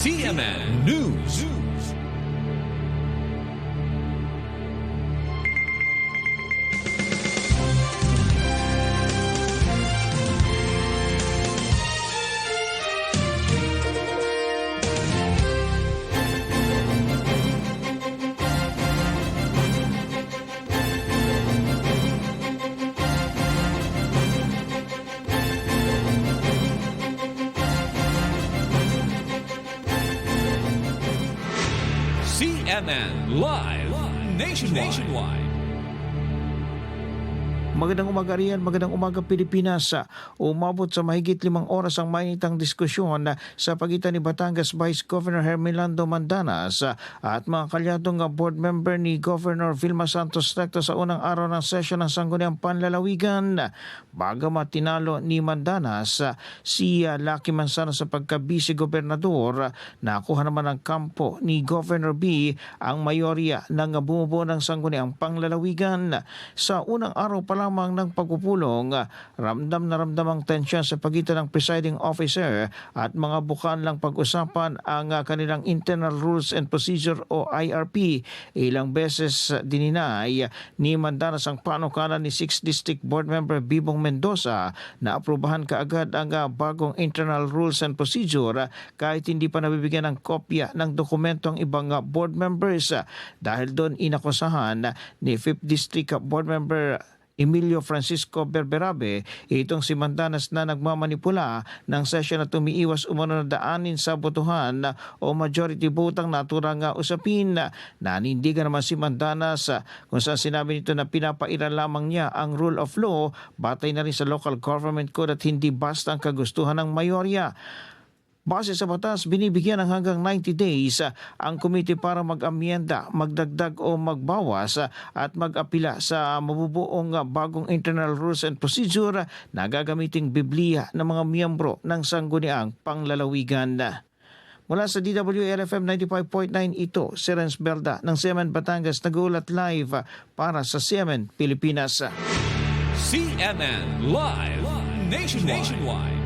TMN News. CNN Live Nationwide. Magandang umaga riyan, magandang umaga Pilipinas. Umabot sa mahigit limang oras ang mainitang diskusyon sa pagitan ni Batangas Vice Governor Hermelando Mandanas at mga kalyadong board member ni Governor Vilma Santos Recto sa unang araw ng sesyon ng Sangguniang Panlalawigan. Bagamat tinalo ni Mandanas si Lucky Manzano sa pagka-vice gobernador, nakuha naman ng kampo ni Governor B ang mayorya ng bumubuo ng Sangguniang Panlalawigan. Sa unang araw pa lamang ng pagpupulong, ramdam na ramdam ang tensyon sa pagitan ng presiding officer at mga bukan lang pag-usapan ang ah, kanilang Internal Rules and Procedure o IRP. Ilang beses dininay ni Mandanas ang panukalan ni 6th District Board Member Bibong Mendoza na aprubahan kaagad ang ah, bagong Internal Rules and Procedure ah, kahit hindi pa nabibigyan ng kopya ng dokumento ang ibang ah, board members ah, dahil doon inakusahan ni 5th District Board Member Emilio Francisco Berberabe, itong si Mandanas na nagmamanipula ng session na tumiiwas umano na daanin sa botohan o majority vote ang naturang nga usapin. Nanindigan naman si Mandanas ah, kung saan sinabi nito na pinapairan lamang niya ang rule of law batay na rin sa local government code at hindi basta ang kagustuhan ng mayorya. Base sa batas, binibigyan ng hanggang 90 days ang komite para mag-amyenda, magdagdag o magbawas at mag-apila sa mabubuong bagong internal rules and procedure na gagamiting Biblia ng mga miyembro ng sangguniang panglalawigan. Mula sa DWLFM 95.9 ito, si Renz Berda ng Semen Batangas nag-uulat live para sa Semen Pilipinas. CNN Live Nationwide.